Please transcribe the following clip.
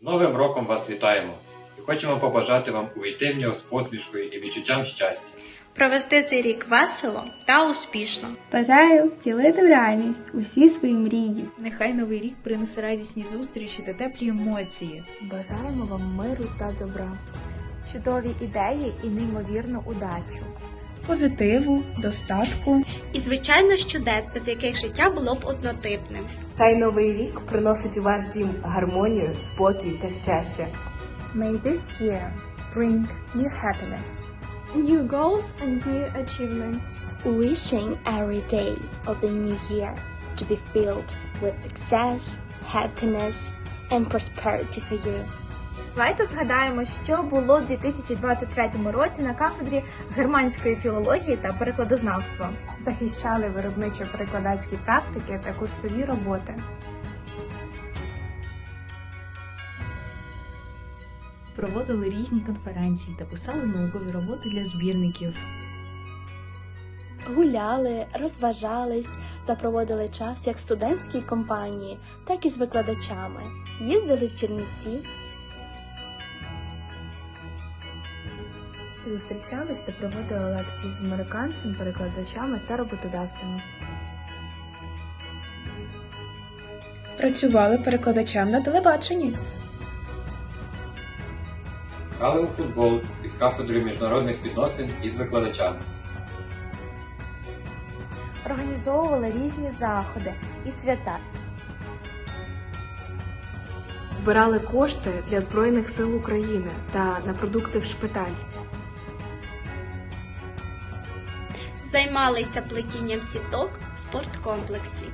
З Новим роком вас вітаємо і хочемо побажати вам увійти в нього з посмішкою і відчуттям щастя. Провести цей рік весело та успішно. Бажаю втілити в реальність усі свої мрії. Нехай новий рік принесе радісні зустрічі та теплі емоції. Бажаємо вам миру та добра, чудові ідеї і неймовірну удачу. Позитиву, достатку. І, звичайно, ж чудес, без яких життя було б однотипним. Хай новий рік приносить у ваш дім гармонію, спокій та щастя. May this year bring new happiness. new goals and new achievements. wishing every day of the new year to be filled with success, happiness, and prosperity for you. Давайте згадаємо, що було в 2023 році на кафедрі германської філології та перекладознавства. Захищали виробничо-перекладацькі практики та курсові роботи. Проводили різні конференції та писали наукові роботи для збірників. Гуляли, розважались та проводили час як в студентській компанії, так і з викладачами. Їздили в Чернівці, Зустрічались та проводили лекції з американцями, перекладачами та роботодавцями. Працювали перекладачем на телебаченні. Грали у футбол із кафедрою міжнародних відносин і з викладачами. Організовували різні заходи і свята. Збирали кошти для Збройних сил України та на продукти в шпиталь. Займалися плетінням сіток в спорткомплексі.